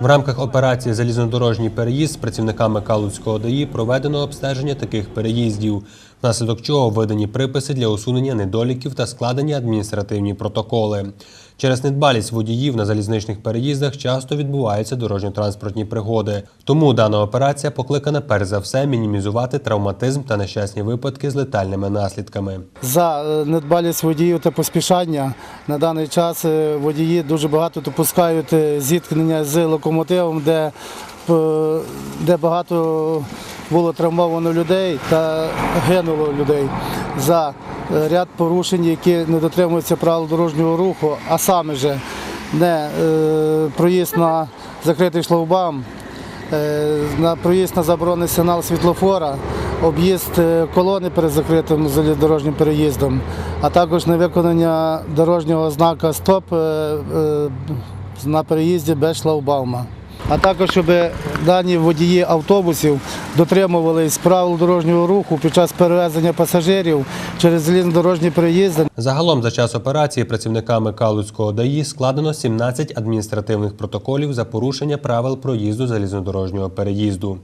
В рамках операції Залізнодорожній переїзд з працівниками Калуцького ДАІ проведено обстеження таких переїздів, внаслідок чого видані приписи для усунення недоліків та складені адміністративні протоколи. Через недбалість водіїв на залізничних переїздах часто відбуваються дорожньо-транспортні пригоди. Тому дана операція покликана перш за все мінімізувати травматизм та нещасні випадки з летальними наслідками. За е, недбалість водіїв та поспішання на даний час е, водії дуже багато допускають е, зіткнення з локомотивом, де, де багато було травмовано людей та гинуло людей за е, ряд порушень, які не дотримуються правил дорожнього руху, а саме же не е, проїзд на закритий шлагбаум, Е, на проїзд на заборонений сигнал світлофора, об'їзд колони перед закритим залізнодорожнім переїздом, а також невиконання дорожнього знака Стоп на переїзді без шлагбаума. А також, щоб дані водії автобусів дотримувались правил дорожнього руху під час перевезення пасажирів через залізнодорожні переїзди Загалом за час операції працівниками Калуцького ДАІ складено 17 адміністративних протоколів за порушення правил проїзду залізнодорожнього переїзду.